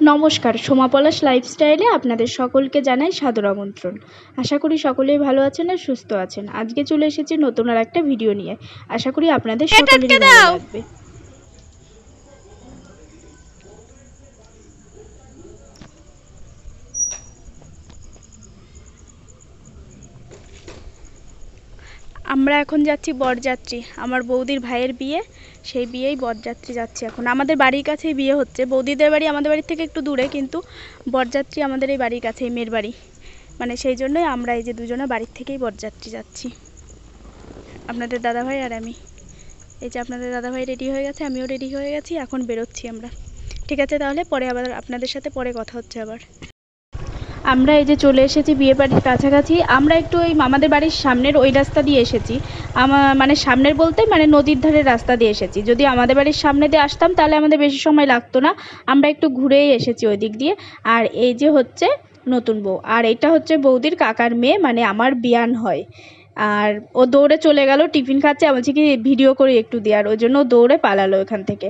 নমস্কার সোমা পলাশ লাইফস্টাইলে আপনাদের সকলকে জানাই সাদর আমন্ত্রণ। আশা করি সকলেই ভালো আছেন আর সুস্থ আছেন। আজকে চলে এসেছি নতুন আর একটা ভিডিও নিয়ে। আশা করি আপনাদের সকলেরই ভালো লাগবে। আমরা এখন যাচ্ছি বরযাত্রী। আমার বৌদির ভাইয়ের বিয়ে, সেই বিয়েই বরযাত্রী যাচ্ছে এখন। আমাদের বাড়ির কাছেই বিয়ে হচ্ছে। বৌদিদের বাড়ি আমাদের বাড়ির থেকে একটু দূরে, কিন্তু বরযাত্রী আমাদের এই বাড়ির কাছেই, মেয়ের বাড়ি। মানে সেই জন্যই আমরা এই যে দুজনে বাড়ির থেকেই বরযাত্রী যাচ্ছি। আপনাদের দাদাভাই আর আমি। এই যে আপনাদের দাদাভাই রেডি হয়ে গেছে, আমিও রেডি হয়ে গেছি, এখন বেরোচ্ছি আমরা। ঠিক আছে তাহলে, পরে আবার আপনাদের সাথে পরে কথা হচ্ছে আবার। আমরা এই যে চলে এসেছি বিয়ে বাড়ির কাছাকাছি, আমরা একটু ওই আমাদের বাড়ির সামনের ওই রাস্তা দিয়ে এসেছি। মানে সামনের বলতে মানে নদীর ধারের রাস্তা দিয়ে এসেছি। যদি আমাদের বাড়ির সামনে দিয়ে আসতাম তাহলে আমাদের বেশি সময় লাগতো না। আমরা একটু ঘুরেই এসেছি ওই দিক দিয়ে। আর এই যে হচ্ছে নতুন বউ। আর এটা হচ্ছে বৌদির কাকার মেয়ে মানে আমার বিয়ান হয়। আর ও দৌড়ে চলে গেল, টিফিন খাচ্ছে। বলছি কি, ভিডিও করি একটু দিয়ে। আর ওই জন্য দৌড়ে পালালো এখান থেকে।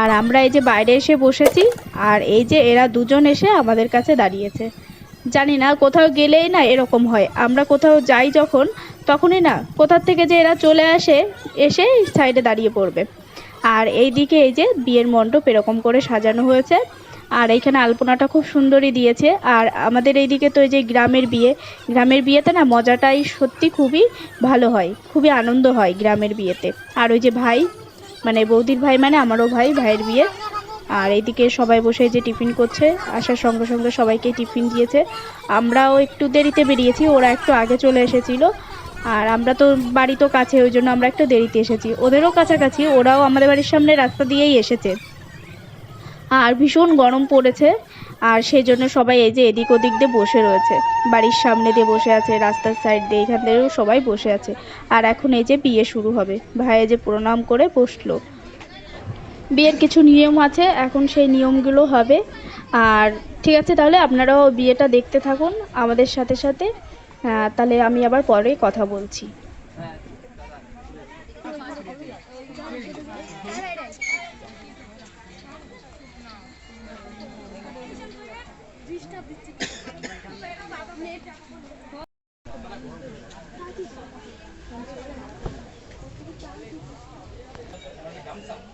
আর আমরা এই যে বাইরে এসে বসেছি, আর এই যে এরা দুজন এসে আমাদের কাছে দাঁড়িয়েছে। জানি না, কোথাও গেলেই না এরকম হয়। আমরা কোথাও যাই যখন, তখনই না, কোথার থেকে যে এরা চলে আসে, এসে সাইডে দাঁড়িয়ে পড়বে। আর এই দিকে এই যে বিয়ের মণ্ডপ এরকম করে সাজানো হয়েছে। আর এইখানে আলপনাটা খুব সুন্দরই দিয়েছে। আর আমাদের এইদিকে তো এই যে গ্রামের বিয়ে, গ্রামের বিয়েতে না মজাটাই সত্যি খুবই ভালো হয়, খুবই আনন্দ হয় গ্রামের বিয়েতে। আর ওই যে ভাই মানে বৌদির ভাই মানে আমারও ভাই, ভাইয়ের বিয়ে। আর এইদিকে সবাই বসে যে টিফিন করছে, আসার সঙ্গে সঙ্গে সবাইকে টিফিন দিয়েছে। আমরাও একটু দেরিতে বেরিয়েছি, ওরা একটু আগে চলে এসেছিল। আর আমরা তো বাড়ি তো কাছে, ওই জন্য আমরা একটু দেরিতে এসেছি। ওদেরও কাছাকাছি, ওরাও আমাদের বাড়ির সামনে রাস্তা দিয়েই এসেছে। আর ভীষণ গরম পড়েছে, আর সেই জন্য সবাই এই যে এদিক ওদিক দিয়ে বসে রয়েছে। বাড়ির সামনে দিয়ে বসে আছে, রাস্তার সাইড দিয়ে এখান থেকেও সবাই বসে আছে। আর এখন এই যে বিয়ে শুরু হবে, ভাই এই যে প্রণাম করে বসল। বিয়ের কিছু নিয়ম আছে এখন সেই নিয়মগুলো হবে আর ঠিক আছে তাহলে আপনারাও বিয়েটা দেখতে থাকুন আমাদের সাথে সাথে তাহলে আমি আবার পরে কথা বলছি একটু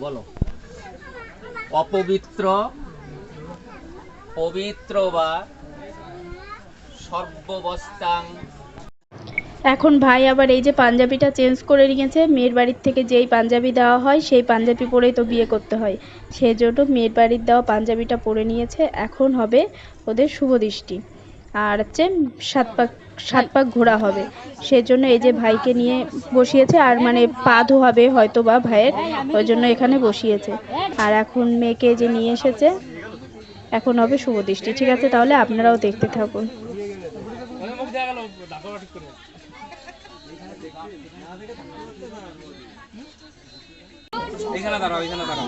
বলো। অপবিত্র, পবিত্র বা সর্ববস্তাং। এখন ভাই আবার এই যে পাঞ্জাবিটা চেঞ্জ করে নিয়েছে, মেয়ের বাড়ির থেকে যেই পাঞ্জাবি দেওয়া হয়, সেই পাঞ্জাবি পরেই তো বিয়ে করতে হয়। সেই জন্য মেয়ের বাড়ির দেওয়া পাঞ্জাবিটা পরে নিয়েছে। এখন হবে ওদের শুভ দৃষ্টি। আর হচ্ছে সাত পাক সাত পাক ঘোরা হবে। সেই জন্য এই যে ভাইকে নিয়ে বসিয়েছে, আর মানে পা ধোয়াবে হয়তো বা ভাইয়ের, ওই জন্য এখানে বসিয়েছে। আর এখন মেয়েকে যে নিয়ে এসেছে, এখন হবে শুভ দৃষ্টি, ঠিক আছে? তাহলে আপনারাও দেখতে থাকুন। এখানে দাঁড়াও এখানে দাঁড়াও।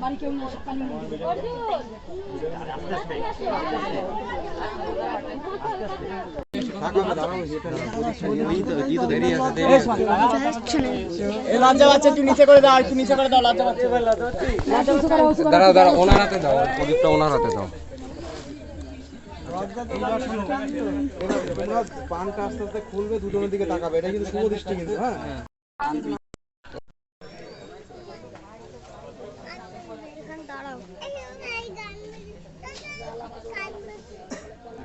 বাড়ি কেউ দাঁড়াও দাঁড়াও ওনার হাতে দাও প্রদীপটা ওনার হাতে দাও পানটা আস্তে আস্তে খুলবে দুজনের দিকে তাকাবে এটা কিন্তু শুভ দৃষ্টি কিন্তু হ্যাঁ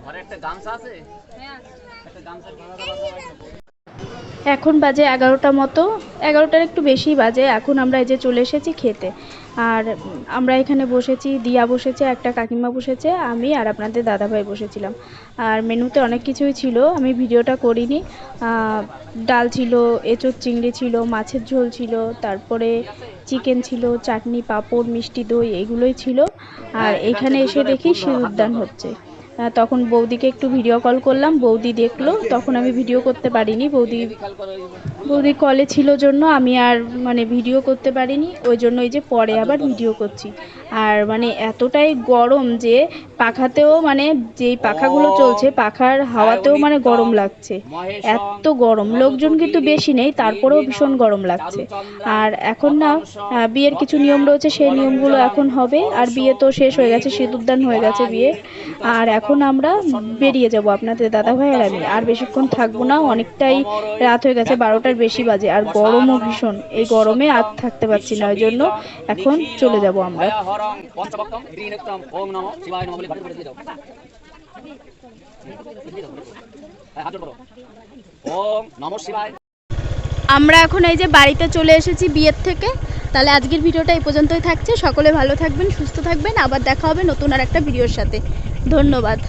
ঘরে একটা গামছা আছে? একটা গামছা এখন বাজে এগারোটা মতো। এগারোটার একটু বেশি বাজে। এখন আমরা এই যে চলে এসেছি খেতে। আর আমরা এখানে বসেছি দিয়া বসেছে একটা কাকিমা বসেছে আমি আর আপনাদের দাদাভাই বসেছিলাম। আর মেনুতে অনেক কিছুই ছিল আমি ভিডিওটা করিনি। ডাল ছিল এঁচোড় চিংড়ি ছিল মাছের ঝোল ছিল তারপরে চিকেন ছিল চাটনি পাঁপড় মিষ্টি দই এগুলোই ছিল। আর এখানে এসে দেখি শিরুদ্দান হচ্ছে। তখন বৌদিকে একটু ভিডিও কল করলাম, বৌদি দেখল, তখন আমি ভিডিও করতে পারিনি, বৌদি বৌদি কলে ছিল জন্য আমি আর মানে ভিডিও করতে পারিনি, ওই জন্য ওই যে পরে আবার ভিডিও করছি। আর মানে এতটাই গরম যে পাখাতেও মানে যেই পাখাগুলো চলছে পাখার হাওয়াতেও মানে গরম লাগছে। এত গরম লোকজন কিন্তু বেশি নেই তারপরেও ভীষণ গরম লাগছে। আর এখন না বিয়ের কিছু নিয়ম রয়েছে সেই নিয়মগুলো এখন হবে আর বিয়ে তো শেষ হয়ে গেছে সিঁদুরদান হয়ে গেছে বিয়ে। আর এখন আমরা বেরিয়ে যাব আপনাদের দাদা ভাই আর আমি। আর বেশিক্ষণ থাকব না অনেকটাই রাত হয়ে গেছে বারোটার বেশি বাজে। আর গরমও ভীষণ এই গরমে আর থাকতে পারছি না ওই জন্য এখন চলে যাব আমরা। হরং পঞ্চভক্তম ত্রিনেত্রম ওম নমঃ শিবায় নমঃ বলে বাড়ি দিয়ে দাও। হ্যাঁ, ওম শিবায়। আমরা এখন এই যে বাড়িতে চলে এসেছি বিয়ের থেকে। তাহলে আজকের ভিডিওটা এই পর্যন্তই থাকছে। সকলে ভালো থাকবেন সুস্থ থাকবেন। আবার দেখা হবে নতুন আর একটা ভিডিওর সাথে। ধন্যবাদ।